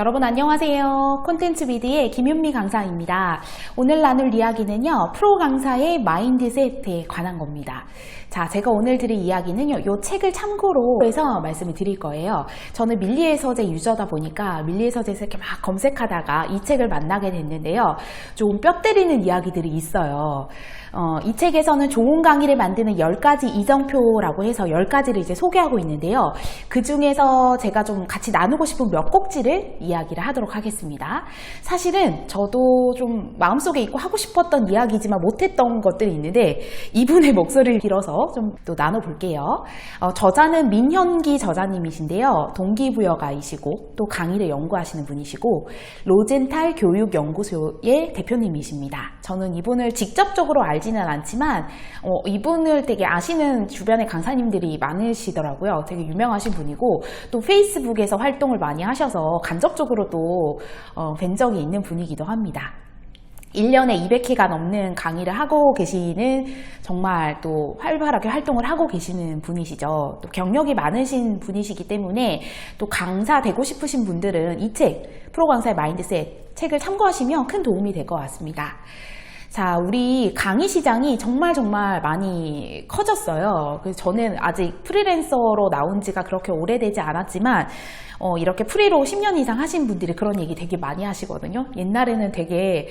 여러분 안녕하세요. 콘텐츠 비디의 김윤미 강사입니다. 오늘 나눌 이야기는요. 프로 강사의 마인드셋에 관한 겁니다. 자, 제가 오늘 드릴 이야기는요. 이 책을 참고로 해서 말씀을 드릴 거예요. 저는 밀리의 서재 유저다 보니까 밀리의 서재에서 이렇게 막 검색하다가 이 책을 만나게 됐는데요. 좀뼈 때리는 이야기들이 있어요. 어, 이 책에서는 좋은 강의를 만드는 10가지 이정표라고 해서 10가지를 이제 소개하고 있는데요. 그 중에서 제가 좀 같이 나누고 싶은 몇 꼭지를 이야기를 하도록 하겠습니다. 사실은 저도 좀 마음속에 있고 하고 싶었던 이야기지만 못했던 것들이 있는데 이분의 목소리를 빌어서 좀 또 나눠볼게요. 어, 저자는 민현기 저자님이신데요. 동기부여가이시고 또 강의를 연구하시는 분이시고 로젠탈 교육연구소의 대표님이십니다. 저는 이분을 직접적으로 알지는 않지만 어, 이분을 되게 아시는 주변의 강사님들이 많으시더라고요. 되게 유명하신 분이고 또 페이스북에서 활동을 많이 하셔서 간접적으로도 어, 뵌 적이 있는 분이기도 합니다. 1년에 200회가 넘는 강의를 하고 계시는 정말 또 활발하게 활동을 하고 계시는 분이시죠. 또 경력이 많으신 분이시기 때문에 또 강사 되고 싶으신 분들은 이 책, 프로 강사의 마인드셋 책을 참고하시면 큰 도움이 될 것 같습니다. 자, 우리 강의 시장이 정말 정말 많이 커졌어요. 그래서 저는 아직 프리랜서로 나온 지가 그렇게 오래되지 않았지만, 어, 이렇게 프리로 10년 이상 하신 분들이 그런 얘기 되게 많이 하시거든요. 옛날에는 되게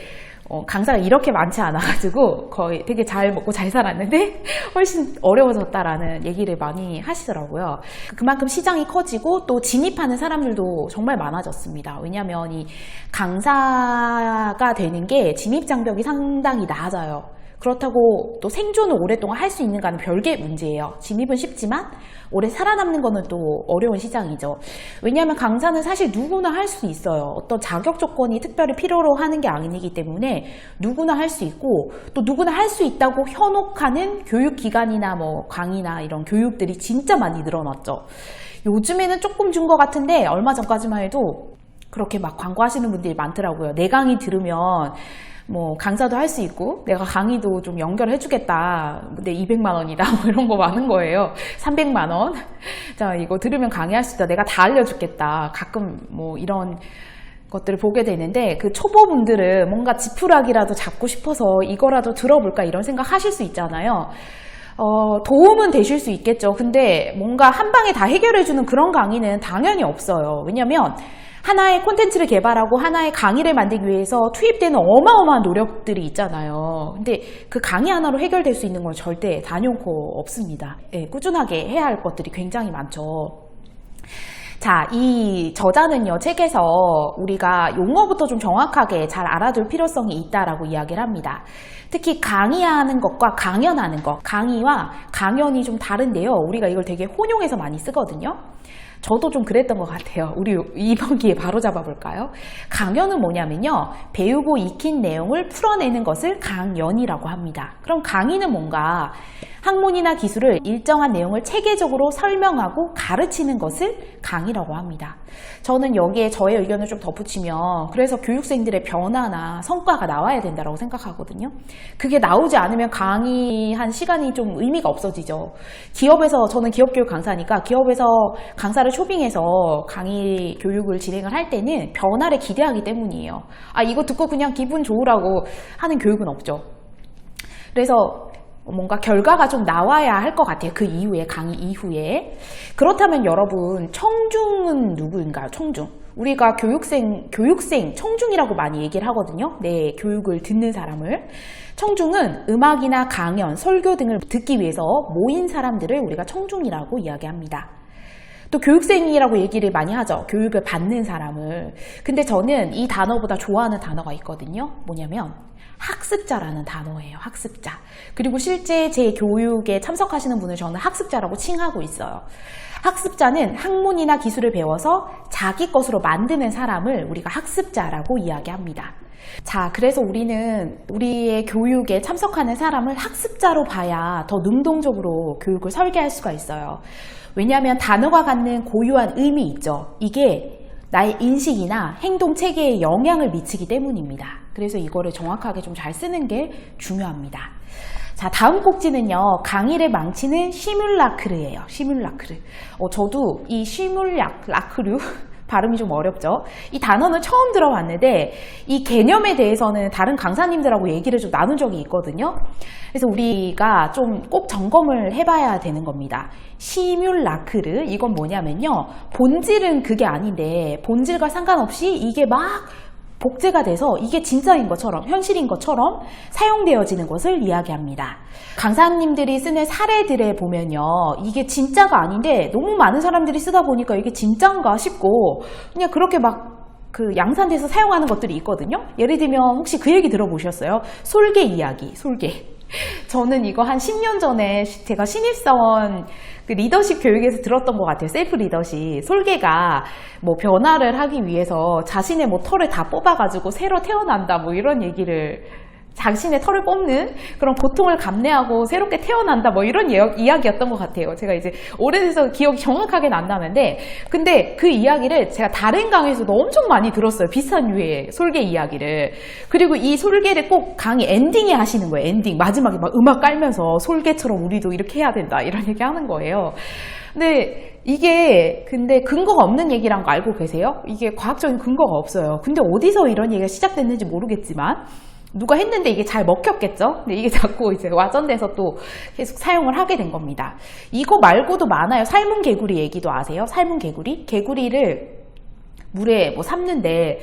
어, 강사가 이렇게 많지 않아가지고 거의 되게 잘 먹고 잘 살았는데 훨씬 어려워졌다라는 얘기를 많이 하시더라고요. 그만큼 시장이 커지고 또 진입하는 사람들도 정말 많아졌습니다. 왜냐하면 이 강사가 되는 게 진입 장벽이 상당히 낮아요. 그렇다고 또 생존을 오랫동안 할 수 있는가는 별개의 문제예요. 진입은 쉽지만 오래 살아남는 거는 또 어려운 시장이죠. 왜냐하면 강사는 사실 누구나 할 수 있어요. 어떤 자격 조건이 특별히 필요로 하는 게 아니기 때문에 누구나 할 수 있고 또 누구나 할 수 있다고 현혹하는 교육기관이나 뭐 강의나 이런 교육들이 진짜 많이 늘어났죠. 요즘에는 조금 준 것 같은데 얼마 전까지만 해도 그렇게 막 광고하시는 분들이 많더라고요. 내 강의 들으면 뭐 강사도 할 수 있고 내가 강의도 좀 연결해 주겠다. 근데 200만 원이다. 뭐 이런 거 많은 거예요. 300만 원. 자, 이거 들으면 강의할 수 있다. 내가 다 알려 주겠다. 가끔 뭐 이런 것들을 보게 되는데 그 초보분들은 뭔가 지푸라기라도 잡고 싶어서 이거라도 들어볼까 이런 생각 하실 수 있잖아요. 어, 도움은 되실 수 있겠죠. 근데 뭔가 한 방에 다 해결해 주는 그런 강의는 당연히 없어요. 왜냐면 하 나의 콘텐츠를 개발하고 하나의 강의를 만들기 위해서 투입되는 어마어마한 노력들이 있잖아요. 근데 그 강의 하나로 해결될 수 있는 건 절대 단연코 없습니다. 예, 꾸준하게 해야 할 것들이 굉장히 많죠. 자, 이 저자는요, 책에서 우리가 용어부터 좀 정확하게 잘 알아둘 필요성이 있다라고 이야기를 합니다. 특히 강의하는 것과 강연하는 것, 강의와 강연이 좀 다른데요. 우리가 이걸 되게 혼용해서 많이 쓰거든요. 저도 좀 그랬던 것 같아요. 우리 이번 기회에 바로 잡아볼까요? 강연은 뭐냐면요. 배우고 익힌 내용을 풀어내는 것을 강연이라고 합니다. 그럼 강의는 뭔가 학문이나 기술을 일정한 내용을 체계적으로 설명하고 가르치는 것을 강의라고 합니다. 저는 여기에 저의 의견을 좀 덧붙이면 그래서 교육생들의 변화나 성과가 나와야 된다고 생각하거든요. 그게 나오지 않으면 강의한 시간이 좀 의미가 없어지죠. 기업에서 저는 기업교육 강사니까 기업에서 강사를 쇼빙해서 강의 교육을 진행을 할 때는 변화를 기대하기 때문이에요. 아 이거 듣고 그냥 기분 좋으라고 하는 교육은 없죠. 그래서 뭔가 결과가 좀 나와야 할 것 같아요. 그 이후에, 강의 이후에. 그렇다면 여러분, 청중은 누구인가요? 청중. 우리가 교육생, 교육생, 청중이라고 많이 얘기를 하거든요. 네, 교육을 듣는 사람을. 청중은 음악이나 강연, 설교 등을 듣기 위해서 모인 사람들을 우리가 청중이라고 이야기합니다. 또 교육생이라고 얘기를 많이 하죠. 교육을 받는 사람을. 근데 저는 이 단어보다 좋아하는 단어가 있거든요. 뭐냐면 학습자라는 단어예요. 학습자. 그리고 실제 제 교육에 참석하시는 분을 저는 학습자라고 칭하고 있어요. 학습자는 학문이나 기술을 배워서 자기 것으로 만드는 사람을 우리가 학습자라고 이야기합니다. 자, 그래서 우리는 우리의 교육에 참석하는 사람을 학습자로 봐야 더 능동적으로 교육을 설계할 수가 있어요. 왜냐하면 단어가 갖는 고유한 의미 있죠. 이게 나의 인식이나 행동 체계에 영향을 미치기 때문입니다. 그래서 이거를 정확하게 좀 잘 쓰는 게 중요합니다. 자, 다음 꼭지는요, 강의를 망치는 시뮬라크르예요. 시뮬라크르. 어, 저도 이 시뮬라크류, 발음이 좀 어렵죠. 이 단어는 처음 들어봤는데 이 개념에 대해서는 다른 강사님들하고 얘기를 좀 나눈 적이 있거든요. 그래서 우리가 좀 꼭 점검을 해봐야 되는 겁니다. 시뮬라크르 이건 뭐냐면요. 본질은 그게 아닌데 본질과 상관없이 이게 막 복제가 돼서 이게 진짜인 것처럼 현실인 것처럼 사용되어지는 것을 이야기합니다. 강사님들이 쓰는 사례들에 보면요. 이게 진짜가 아닌데 너무 많은 사람들이 쓰다 보니까 이게 진짠가 싶고 그냥 그렇게 막그 양산돼서 사용하는 것들이 있거든요. 예를 들면 혹시 그 얘기 들어보셨어요? 솔개 이야기, 솔개. 저는 이거 한 10년 전에 제가 신입사원 그 리더십 교육에서 들었던 것 같아요. 셀프 리더십. 솔개가 뭐 변화를 하기 위해서 자신의 뭐 털을 다 뽑아가지고 새로 태어난다 뭐 이런 얘기를 자신의 털을 뽑는 그런 고통을 감내하고 새롭게 태어난다 뭐 이런 이야기였던 것 같아요. 제가 이제 오래돼서 기억이 정확하게 안 나는데 근데 그 이야기를 제가 다른 강의에서도 엄청 많이 들었어요. 비슷한 유의 솔개 이야기를. 그리고 이 솔개를 꼭 강의 엔딩에 하시는 거예요. 엔딩. 마지막에 막 음악 깔면서 솔개처럼 우리도 이렇게 해야 된다. 이런 얘기 하는 거예요. 근데 이게 근데 근거가 없는 얘기란 거 알고 계세요? 이게 과학적인 근거가 없어요. 근데 어디서 이런 얘기가 시작됐는지 모르겠지만 누가 했는데 이게 잘 먹혔겠죠? 근데 이게 자꾸 이제 와전돼서 또 계속 사용을 하게 된 겁니다. 이거 말고도 많아요. 삶은 개구리 얘기도 아세요? 삶은 개구리? 개구리를 물에 뭐 삶는데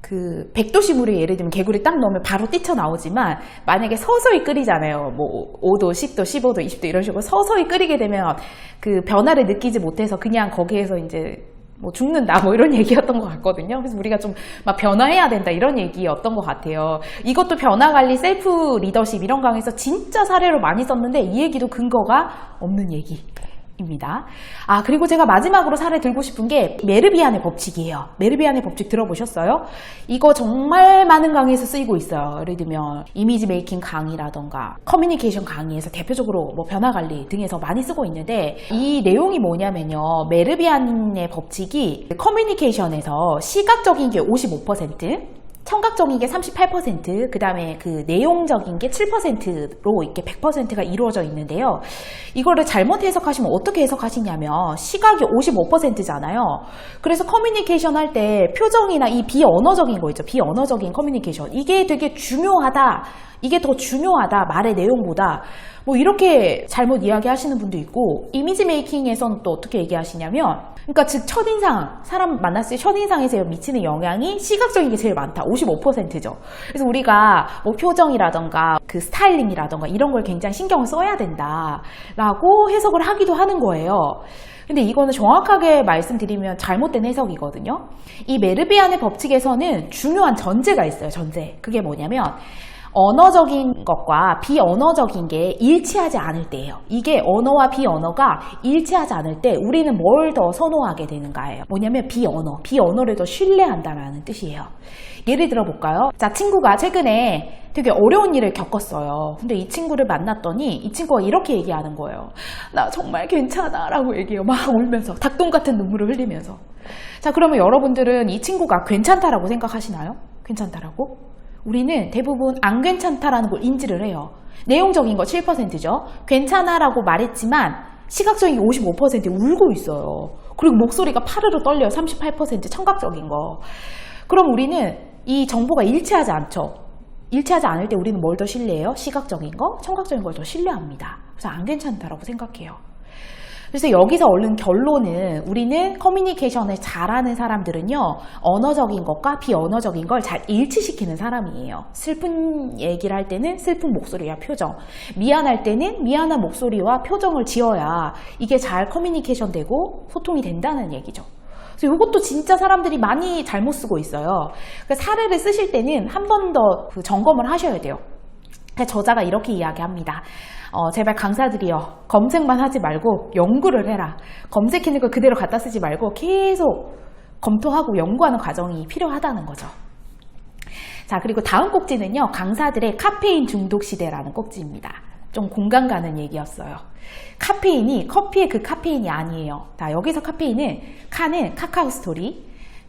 그 100도씨 물에 예를 들면 개구리 딱 넣으면 바로 뛰쳐나오지만 만약에 서서히 끓이잖아요. 뭐 5도, 10도, 15도, 20도 이런 식으로 서서히 끓이게 되면 그 변화를 느끼지 못해서 그냥 거기에서 이제 뭐 죽는다 뭐 이런 얘기였던 것 같거든요. 그래서 우리가 좀 막 변화해야 된다 이런 얘기였던 것 같아요. 이것도 변화 관리, 셀프 리더십 이런 강에서 진짜 사례로 많이 썼는데 이 얘기도 근거가 없는 얘기. 입니다. 아, 그리고 제가 마지막으로 사례 들고 싶은 게 메르비안의 법칙이에요. 메르비안의 법칙 들어보셨어요? 이거 정말 많은 강의에서 쓰이고 있어요. 예를 들면 이미지 메이킹 강의라던가 커뮤니케이션 강의에서 대표적으로 뭐 변화 관리 등에서 많이 쓰고 있는데 이 내용이 뭐냐면요. 메르비안의 법칙이 커뮤니케이션에서 시각적인 게 55%, 청각적인 게 38%, 그 다음에 그 내용적인 게 7%로 이렇게 100%가 이루어져 있는데요. 이거를 잘못 해석하시면 어떻게 해석하시냐면 시각이 55%잖아요. 그래서 커뮤니케이션 할 때 표정이나 이 비언어적인 거 있죠. 비언어적인 커뮤니케이션. 이게 되게 중요하다. 이게 더 중요하다. 말의 내용보다. 뭐 이렇게 잘못 이야기하시는 분도 있고 이미지 메이킹에서는 또 어떻게 얘기하시냐면 그러니까 즉 첫인상 사람 만났을 때 첫인상에서 미치는 영향이 시각적인 게 제일 많다 55%죠 그래서 우리가 뭐 표정이라던가 그 스타일링이라던가 이런 걸 굉장히 신경을 써야 된다 라고 해석을 하기도 하는 거예요 근데 이거는 정확하게 말씀드리면 잘못된 해석이거든요 이 메르비안의 법칙에서는 중요한 전제가 있어요 전제 그게 뭐냐면 언어적인 것과 비언어적인 게 일치하지 않을 때예요. 이게 언어와 비언어가 일치하지 않을 때 우리는 뭘 더 선호하게 되는가예요. 뭐냐면 비언어, 비언어를 더 신뢰한다라는 뜻이에요. 예를 들어 볼까요? 자, 친구가 최근에 되게 어려운 일을 겪었어요. 근데 이 친구를 만났더니 이 친구가 이렇게 얘기하는 거예요. 나 정말 괜찮아 라고 얘기해요. 막 울면서 닭똥 같은 눈물을 흘리면서. 자, 그러면 여러분들은 이 친구가 괜찮다라고 생각하시나요? 괜찮다라고? 우리는 대부분 안 괜찮다라는 걸 인지를 해요. 내용적인 거 7%죠. 괜찮아라고 말했지만 시각적인 게 55% 울고 있어요. 그리고 목소리가 파르르 떨려요. 38% 청각적인 거. 그럼 우리는 이 정보가 일치하지 않죠. 일치하지 않을 때 우리는 뭘 더 신뢰해요? 시각적인 거, 청각적인 걸 더 신뢰합니다. 그래서 안 괜찮다라고 생각해요. 그래서 여기서 얼른 결론은 우리는 커뮤니케이션을 잘하는 사람들은요, 언어적인 것과 비언어적인 걸 잘 일치시키는 사람이에요. 슬픈 얘기를 할 때는 슬픈 목소리와 표정, 미안할 때는 미안한 목소리와 표정을 지어야 이게 잘 커뮤니케이션 되고 소통이 된다는 얘기죠. 그래서 이것도 진짜 사람들이 많이 잘못 쓰고 있어요. 그 사례를 쓰실 때는 한 번 더 그 점검을 하셔야 돼요. 저자가 이렇게 이야기합니다. 어, 제발 강사들이요. 검색만 하지 말고 연구를 해라. 검색해는 걸 그대로 갖다 쓰지 말고 계속 검토하고 연구하는 과정이 필요하다는 거죠. 자, 그리고 다음 꼭지는요. 강사들의 카페인 중독 시대라는 꼭지입니다. 좀 공감 가는 얘기였어요. 카페인이 커피의 그 카페인이 아니에요. 자, 여기서 카페인은 카는 카카오 스토리,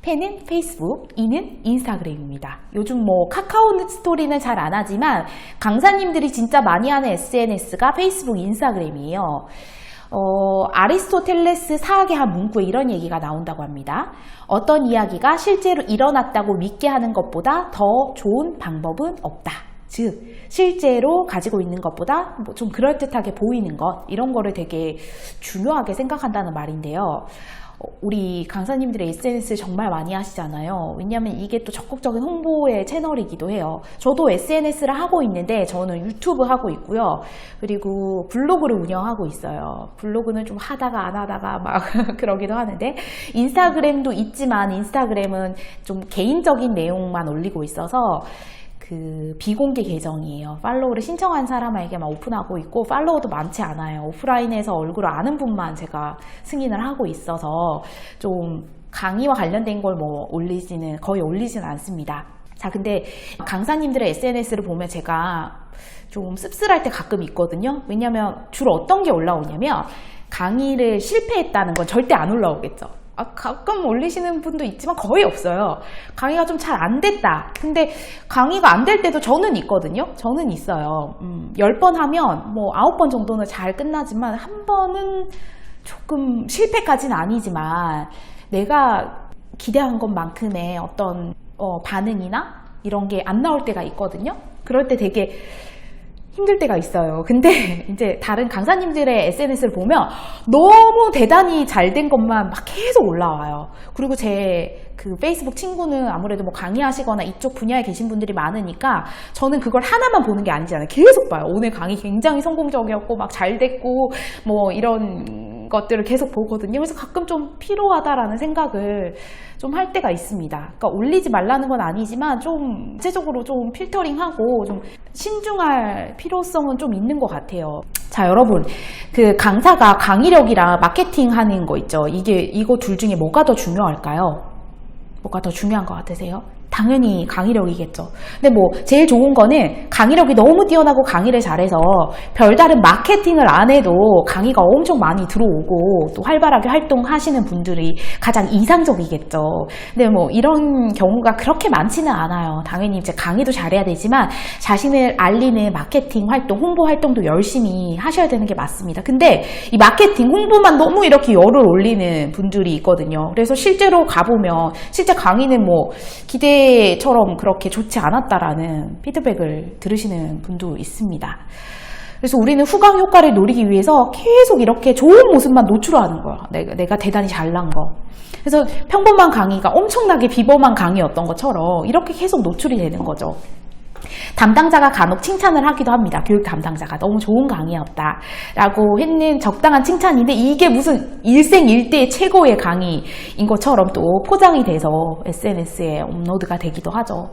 펜은 페이스북, 이는 인스타그램입니다. 요즘 뭐 카카오 스토리는 잘 안 하지만 강사님들이 진짜 많이 하는 SNS가 페이스북, 인스타그램이에요. 어, 아리스토텔레스 사학의 한 문구에 이런 얘기가 나온다고 합니다. 어떤 이야기가 실제로 일어났다고 믿게 하는 것보다 더 좋은 방법은 없다. 즉, 실제로 가지고 있는 것보다 뭐 좀 그럴듯하게 보이는 것, 이런 거를 되게 중요하게 생각한다는 말인데요. 어, 우리 강사님들의 SNS 정말 많이 하시잖아요. 왜냐하면 이게 또 적극적인 홍보의 채널이기도 해요. 저도 SNS를 하고 있는데 저는 유튜브 하고 있고요. 그리고 블로그를 운영하고 있어요. 블로그는 좀 하다가 안 하다가 막 그러기도 하는데 인스타그램도 있지만 인스타그램은 좀 개인적인 내용만 올리고 있어서 그 비공개 계정이에요. 팔로우를 신청한 사람에게만 오픈하고 있고 팔로워도 많지 않아요. 오프라인에서 얼굴을 아는 분만 제가 승인을 하고 있어서 좀 강의와 관련된 걸 뭐 올리지는 거의 올리지는 않습니다. 자, 근데 강사님들의 SNS를 보면 제가 좀 씁쓸할 때 가끔 있거든요. 왜냐면 주로 어떤 게 올라오냐면 강의를 실패했다는 건 절대 안 올라오겠죠. 아, 가끔 올리시는 분도 있지만 거의 없어요. 강의가 좀 잘 안 됐다. 근데 강의가 안 될 때도 저는 있거든요. 저는 있어요. 음, 10번 하면 뭐 9번 정도는 잘 끝나지만 한 번은 조금 실패까지는 아니지만 내가 기대한 것만큼의 어떤 어, 반응이나 이런 게 안 나올 때가 있거든요. 그럴 때 되게 힘들 때가 있어요. 근데 이제 다른 강사님들의 SNS를 보면 너무 대단히 잘 된 것만 막 계속 올라와요. 그리고 제 그 페이스북 친구는 아무래도 뭐 강의하시거나 이쪽 분야에 계신 분들이 많으니까 저는 그걸 하나만 보는 게 아니잖아요. 계속 봐요. 오늘 강의 굉장히 성공적이었고 막 잘 됐고 뭐 이런 것들을 계속 보거든요. 그래서 가끔 좀 피로하다라는 생각을 좀 할 때가 있습니다. 그러니까 올리지 말라는 건 아니지만 좀 구체적으로 좀 필터링하고 좀 신중할 필요성은 좀 있는 것 같아요. 자, 여러분. 그 강사가 강의력이랑 마케팅 하는 거 있죠. 이게, 이거 둘 중에 뭐가 더 중요할까요? 뭐가 더 중요한 것 같으세요? 당연히 강의력이겠죠. 근데 뭐 제일 좋은 거는 강의력이 너무 뛰어나고 강의를 잘해서 별다른 마케팅을 안 해도 강의가 엄청 많이 들어오고 또 활발하게 활동하시는 분들이 가장 이상적이겠죠. 근데 뭐 이런 경우가 그렇게 많지는 않아요. 당연히 이제 강의도 잘해야 되지만 자신을 알리는 마케팅 활동, 홍보 활동도 열심히 하셔야 되는 게 맞습니다. 근데 이 마케팅, 홍보만 너무 이렇게 열을 올리는 분들이 있거든요. 그래서 실제로 가보면 실제 강의는 뭐 기대 처럼 그렇게 좋지 않았다라는 피드백을 들으시는 분도 있습니다. 그래서 우리는 후광 효과를 노리기 위해서 계속 이렇게 좋은 모습만 노출하는 거야. 내가, 내가 대단히 잘난 거. 그래서 평범한 강의가 엄청나게 비범한 강의였던 것처럼 이렇게 계속 노출이 되는 거죠. 담당자가 간혹 칭찬을 하기도 합니다. 교육 담당자가 너무 좋은 강의였다. 라고 했는 적당한 칭찬인데 이게 무슨 일생일대 최고의 강의인 것처럼 또 포장이 돼서 SNS에 업로드가 되기도 하죠.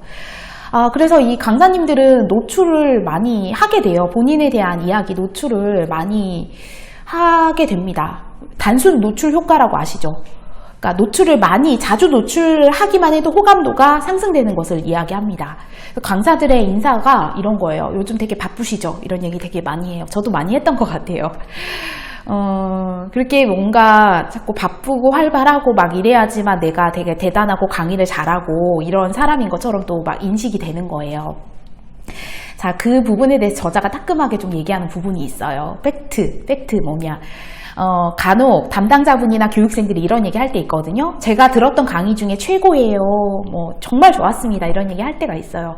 아, 그래서 이 강사님들은 노출을 많이 하게 돼요. 본인에 대한 이야기 노출을 많이 하게 됩니다. 단순 노출 효과라고 아시죠? 그러니까 노출을 많이 자주 노출하기만 해도 호감도가 상승되는 것을 이야기합니다. 강사들의 인사가 이런 거예요. 요즘 되게 바쁘시죠? 이런 얘기 되게 많이 해요. 저도 많이 했던 것 같아요. 어, 그렇게 뭔가 자꾸 바쁘고 활발하고 막 이래야지만 내가 되게 대단하고 강의를 잘하고 이런 사람인 것처럼 또 막 인식이 되는 거예요. 자, 그 부분에 대해서 저자가 따끔하게 좀 얘기하는 부분이 있어요. 팩트, 팩트 뭐냐. 어, 간혹 담당자분이나 교육생들이 이런 얘기 할 때 있거든요. 제가 들었던 강의 중에 최고예요. 뭐, 정말 좋았습니다. 이런 얘기 할 때가 있어요.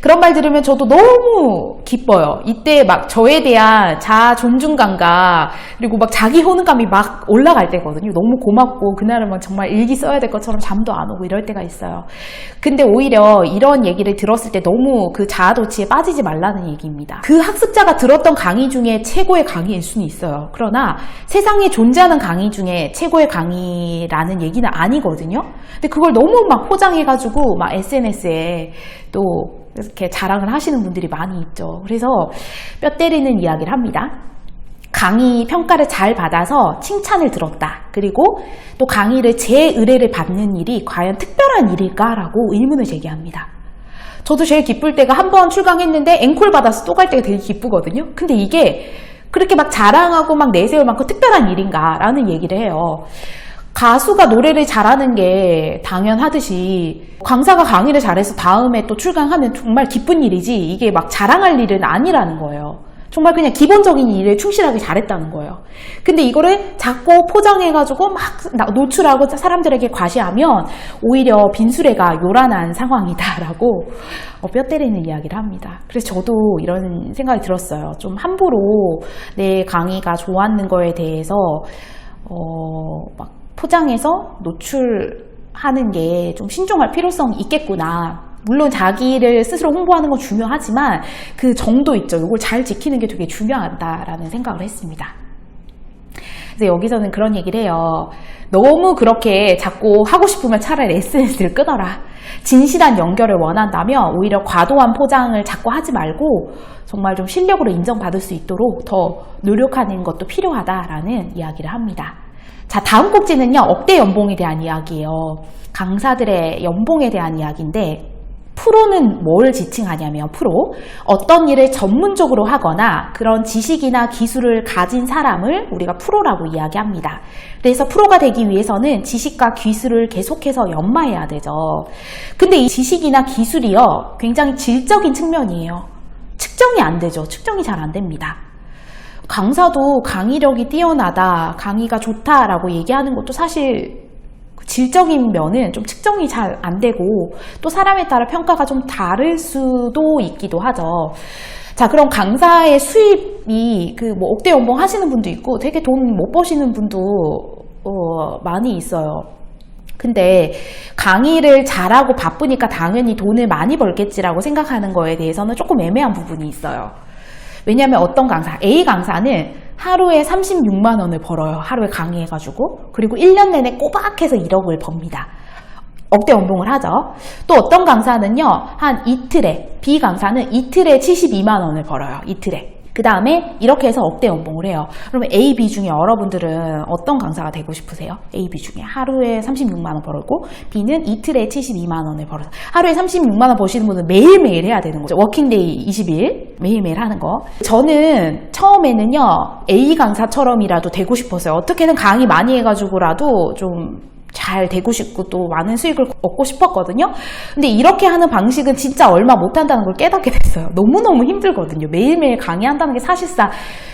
그런 말 들으면 저도 너무 기뻐요. 이때 막 저에 대한 자아 존중감과 그리고 막 자기 호응감이 막 올라갈 때거든요. 너무 고맙고 그날은 막 정말 일기 써야 될 것처럼 잠도 안 오고 이럴 때가 있어요. 근데 오히려 이런 얘기를 들었을 때 너무 그 자아도취에 빠지지 말라는 얘기입니다. 그 학습자가 들었던 강의 중에 최고의 강의일 수는 있어요. 그러나 세상에 존재하는 강의 중에 최고의 강의라는 얘기는 아니거든요. 근데 그걸 너무 막 포장해가지고 막 SNS에 또 이렇게 자랑을 하시는 분들이 많이 있죠. 그래서 뼈 때리는 이야기를 합니다. 강의 평가를 잘 받아서 칭찬을 들었다. 그리고 또 강의를 제 의뢰를 받는 일이 과연 특별한 일일까라고 의문을 제기합니다. 저도 제일 기쁠 때가 한 번 출강했는데 앵콜 받아서 또 갈 때가 되게 기쁘거든요. 근데 이게 그렇게 막 자랑하고 막 내세울 만큼 특별한 일인가라는 얘기를 해요. 가수가 노래를 잘하는 게 당연하듯이 강사가 강의를 잘해서 다음에 또 출강하면 정말 기쁜 일이지 이게 막 자랑할 일은 아니라는 거예요. 정말 그냥 기본적인 일에 충실하게 잘했다는 거예요. 근데 이거를 자꾸 포장해가지고 막 나- 노출하고 사람들에게 과시하면 오히려 빈수레가 요란한 상황이다라고 어, 뼈 때리는 이야기를 합니다. 그래서 저도 이런 생각이 들었어요. 좀 함부로 내 강의가 좋았는 거에 대해서 어, 막 포장해서 노출하는 게 좀 신중할 필요성이 있겠구나. 물론 자기를 스스로 홍보하는 건 중요하지만 그 정도 있죠. 이걸 잘 지키는 게 되게 중요하다라는 생각을 했습니다. 그래서 여기서는 그런 얘기를 해요. 너무 그렇게 자꾸 하고 싶으면 차라리 SNS를 끊어라. 진실한 연결을 원한다면 오히려 과도한 포장을 자꾸 하지 말고 정말 좀 실력으로 인정받을 수 있도록 더 노력하는 것도 필요하다라는 이야기를 합니다. 자, 다음 꼭지는요, 억대 연봉에 대한 이야기예요. 강사들의 연봉에 대한 이야기인데, 프로는 뭘 지칭하냐면 프로 어떤 일을 전문적으로 하거나 그런 지식이나 기술을 가진 사람을 우리가 프로라고 이야기합니다. 그래서 프로가 되기 위해서는 지식과 기술을 계속해서 연마해야 되죠. 근데 이 지식이나 기술이요 굉장히 질적인 측면이에요. 측정이 안 되죠. 측정이 잘 안 됩니다. 강사도 강의력이 뛰어나다, 강의가 좋다라고 얘기하는 것도 사실 질적인 면은 좀 측정이 잘 안 되고 또 사람에 따라 평가가 좀 다를 수도 있기도 하죠. 자, 그럼 강사의 수입이 그 뭐 억대 연봉 하시는 분도 있고 되게 돈 못 버시는 분도 어, 많이 있어요. 근데 강의를 잘하고 바쁘니까 당연히 돈을 많이 벌겠지라고 생각하는 거에 대해서는 조금 애매한 부분이 있어요. 왜냐하면 어떤 강사, A 강사는 하루에 36만 원을 벌어요. 하루에 강의해가지고. 그리고 1년 내내 꼬박해서 1억을 법니다. 억대 연봉을 하죠. 또 어떤 강사는요, 한 이틀에, B 강사는 이틀에 72만 원을 벌어요. 이틀에. 그 다음에 이렇게 해서 억대 연봉을 해요. 그러면 A, B 중에 여러분들은 어떤 강사가 되고 싶으세요? A, B 중에 하루에 36만 원 벌고 B는 이틀에 72만 원을 벌어서 하루에 36만 원 버시는 분은 매일매일 해야 되는 거죠. 워킹데이 20일 매일매일 하는 거. 저는 처음에는요 A 강사처럼이라도 되고 싶었어요. 어떻게든 강의 많이 해가지고라도 좀 잘 되고 싶고 또 많은 수익을 얻고 싶었거든요. 근데 이렇게 하는 방식은 진짜 얼마 못한다는 걸 깨닫게 됐어요. 너무너무 힘들거든요. 매일매일 강의한다는 게 사실상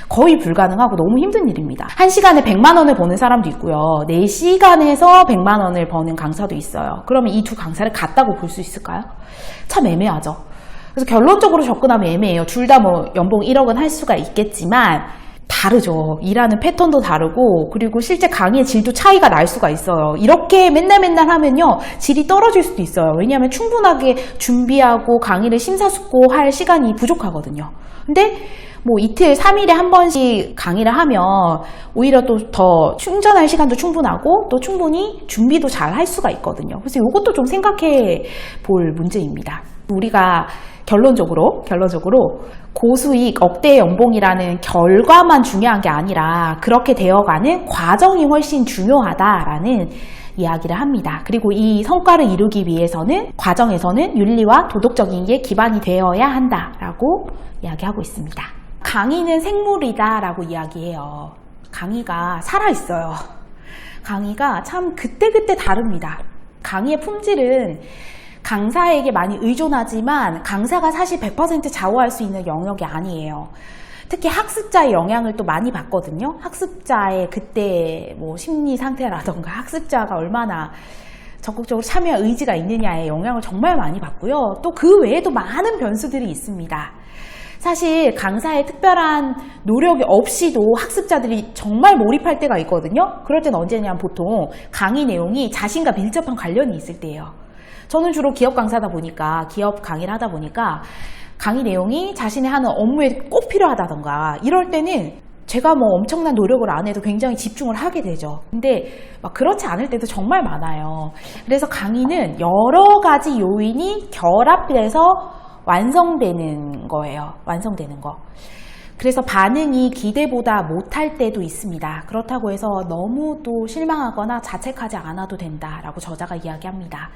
거의 불가능하고 너무 힘든 일입니다. 한 시간에 100만 원을 버는 사람도 있고요. 4시간에서 100만 원을 버는 강사도 있어요. 그러면 이 두 강사를 같다고 볼 수 있을까요? 참 애매하죠. 그래서 결론적으로 접근하면 애매해요. 둘 다 뭐 연봉 1억은 할 수가 있겠지만 다르죠. 일하는 패턴도 다르고 그리고 실제 강의의 질도 차이가 날 수가 있어요. 이렇게 맨날 맨날 하면요. 질이 떨어질 수도 있어요. 왜냐하면 충분하게 준비하고 강의를 심사숙고할 시간이 부족하거든요. 근데 뭐 이틀, 3일에 한 번씩 강의를 하면 오히려 또 더 충전할 시간도 충분하고 또 충분히 준비도 잘 할 수가 있거든요. 그래서 이것도 좀 생각해 볼 문제입니다. 우리가 결론적으로 결론적으로 고수익 억대 연봉이라는 결과만 중요한 게 아니라 그렇게 되어가는 과정이 훨씬 중요하다라는 이야기를 합니다. 그리고 이 성과를 이루기 위해서는 과정에서는 윤리와 도덕적인 게 기반이 되어야 한다라고 이야기하고 있습니다. 강의는 생물이다라고 이야기해요. 강의가 살아있어요. 강의가 참 그때그때 다릅니다. 강의의 품질은 강사에게 많이 의존하지만 강사가 사실 100% 좌우할 수 있는 영역이 아니에요. 특히 학습자의 영향을 또 많이 받거든요. 학습자의 그때 뭐 심리 상태라던가 학습자가 얼마나 적극적으로 참여 의지가 있느냐에 영향을 정말 많이 받고요. 또 그 외에도 많은 변수들이 있습니다. 사실 강사의 특별한 노력이 없이도 학습자들이 정말 몰입할 때가 있거든요. 그럴 때는 언제냐면 보통 강의 내용이 자신과 밀접한 관련이 있을 때예요. 저는 주로 기업 강사다 보니까 기업 강의를 하다 보니까 강의 내용이 자신이 하는 업무에 꼭 필요하다던가 이럴 때는 제가 뭐 엄청난 노력을 안 해도 굉장히 집중을 하게 되죠. 근데 막 그렇지 않을 때도 정말 많아요. 그래서 강의는 여러 가지 요인이 결합돼서 완성되는 거예요. 완성되는 거. 그래서 반응이 기대보다 못할 때도 있습니다. 그렇다고 해서 너무 또 실망하거나 자책하지 않아도 된다라고 저자가 이야기합니다.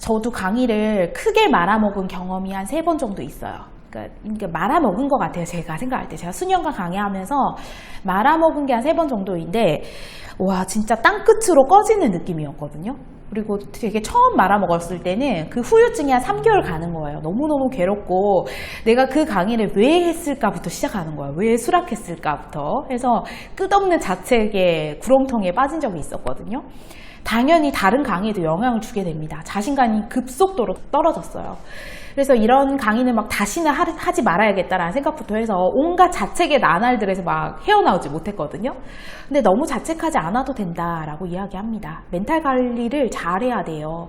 저도 강의를 크게 말아먹은 경험이 한 세 번 정도 있어요. 그러니까 말아먹은 것 같아요. 제가 생각할 때. 제가 수년간 강의하면서 말아먹은 게 한 세 번 정도인데, 와, 진짜 땅끝으로 꺼지는 느낌이었거든요. 그리고 되게 처음 말아먹었을 때는 그 후유증이 한 3개월 가는 거예요. 너무너무 괴롭고 내가 그 강의를 왜 했을까부터 시작하는 거예요. 왜 수락했을까부터. 해서 끝없는 자책의 구렁텅이에 빠진 적이 있었거든요. 당연히 다른 강의에도 영향을 주게 됩니다. 자신감이 급속도로 떨어졌어요. 그래서 이런 강의는 막 다시는 하- 하지 말아야겠다라는 생각부터 해서 온갖 자책의 나날들에서 막 헤어나오지 못했거든요. 근데 너무 자책하지 않아도 된다라고 이야기합니다. 멘탈 관리를 잘해야 돼요.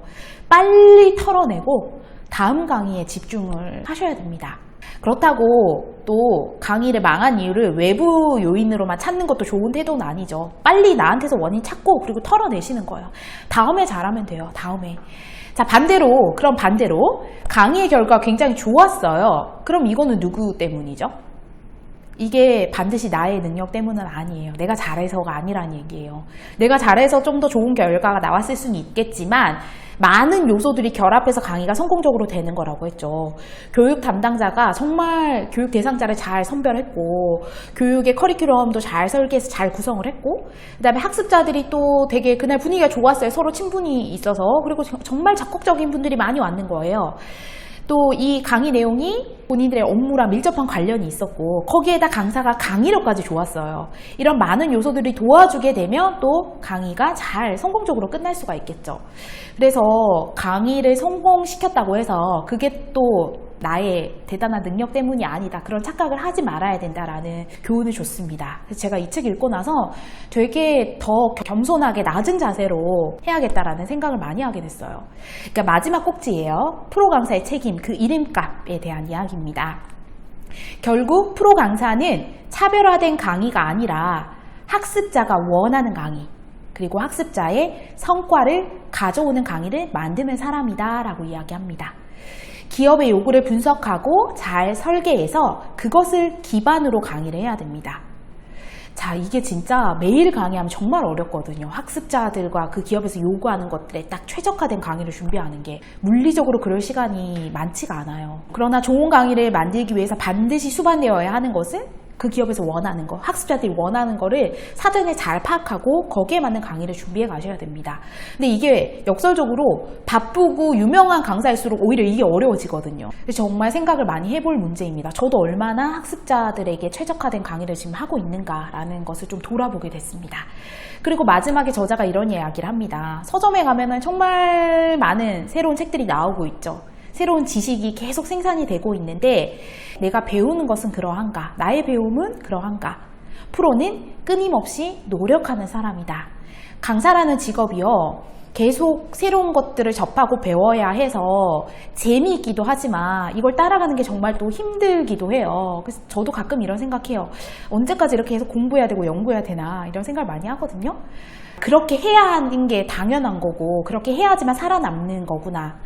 빨리 털어내고 다음 강의에 집중을 하셔야 됩니다. 그렇다고 또 강의를 망한 이유를 외부 요인으로만 찾는 것도 좋은 태도는 아니죠. 빨리 나한테서 원인 찾고 그리고 털어내시는 거예요. 다음에 잘하면 돼요. 다음에. 자, 반대로, 그럼 반대로 강의의 결과 굉장히 좋았어요. 그럼 이거는 누구 때문이죠? 이게 반드시 나의 능력 때문은 아니에요. 내가 잘해서가 아니란 얘기예요. 내가 잘해서 좀 더 좋은 결과가 나왔을 수는 있겠지만 많은 요소들이 결합해서 강의가 성공적으로 되는 거라고 했죠. 교육 담당자가 정말 교육 대상자를 잘 선별했고 교육의 커리큘럼도 잘 설계해서 잘 구성을 했고 그다음에 학습자들이 또 되게 그날 분위기가 좋았어요. 서로 친분이 있어서 그리고 저- 정말 적극적인 분들이 많이 왔는 거예요. 또 이 강의 내용이 본인들의 업무랑 밀접한 관련이 있었고 거기에다 강사가 강의력까지 좋았어요. 이런 많은 요소들이 도와주게 되면 또 강의가 잘 성공적으로 끝날 수가 있겠죠. 그래서 강의를 성공시켰다고 해서 그게 또 나의 대단한 능력 때문이 아니다. 그런 착각을 하지 말아야 된다라는 교훈을 줬습니다. 제가 이 책 읽고 나서 되게 더 겸손하게 낮은 자세로 해야겠다라는 생각을 많이 하게 됐어요. 그러니까 마지막 꼭지예요. 프로 강사의 책임, 그 이름값에 대한 이야기입니다. 결국 프로 강사는 차별화된 강의가 아니라 학습자가 원하는 강의, 그리고 학습자의 성과를 가져오는 강의를 만드는 사람이다 라고 이야기합니다. 기업의 요구를 분석하고 잘 설계해서 그것을 기반으로 강의를 해야 됩니다. 자, 이게 진짜 매일 강의하면 정말 어렵거든요. 학습자들과 그 기업에서 요구하는 것들에 딱 최적화된 강의를 준비하는 게 물리적으로 그럴 시간이 많지가 않아요. 그러나 좋은 강의를 만들기 위해서 반드시 수반되어야 하는 것은 그 기업에서 원하는 거, 학습자들이 원하는 거를 사전에 잘 파악하고 거기에 맞는 강의를 준비해 가셔야 됩니다. 근데 이게 역설적으로 바쁘고 유명한 강사일수록 오히려 이게 어려워지거든요. 정말 생각을 많이 해볼 문제입니다. 저도 얼마나 학습자들에게 최적화된 강의를 지금 하고 있는가라는 것을 좀 돌아보게 됐습니다. 그리고 마지막에 저자가 이런 이야기를 합니다. 서점에 가면은 정말 많은 새로운 책들이 나오고 있죠. 새로운 지식이 계속 생산이 되고 있는데 내가 배우는 것은 그러한가? 나의 배움은 그러한가? 프로는 끊임없이 노력하는 사람이다. 강사라는 직업이요. 계속 새로운 것들을 접하고 배워야 해서 재미있기도 하지만 이걸 따라가는 게 정말 또 힘들기도 해요. 그래서 저도 가끔 이런 생각해요. 언제까지 이렇게 해서 공부해야 되고 연구해야 되나 이런 생각을 많이 하거든요. 그렇게 해야 하는 게 당연한 거고 그렇게 해야지만 살아남는 거구나.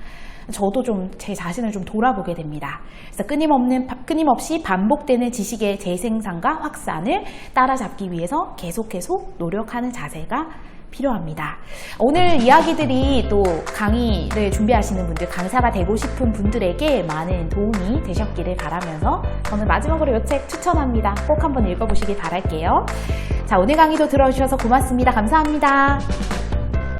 저도 좀 제 자신을 좀 돌아보게 됩니다. 그래서 끊임없는 끊임없이 반복되는 지식의 재생산과 확산을 따라잡기 위해서 계속 계속 노력하는 자세가 필요합니다. 오늘 이야기들이 또 강의를 준비하시는 분들, 강사가 되고 싶은 분들에게 많은 도움이 되셨기를 바라면서 저는 마지막으로 이 책 추천합니다. 꼭 한번 읽어보시길 바랄게요. 자, 오늘 강의도 들어주셔서 고맙습니다. 감사합니다.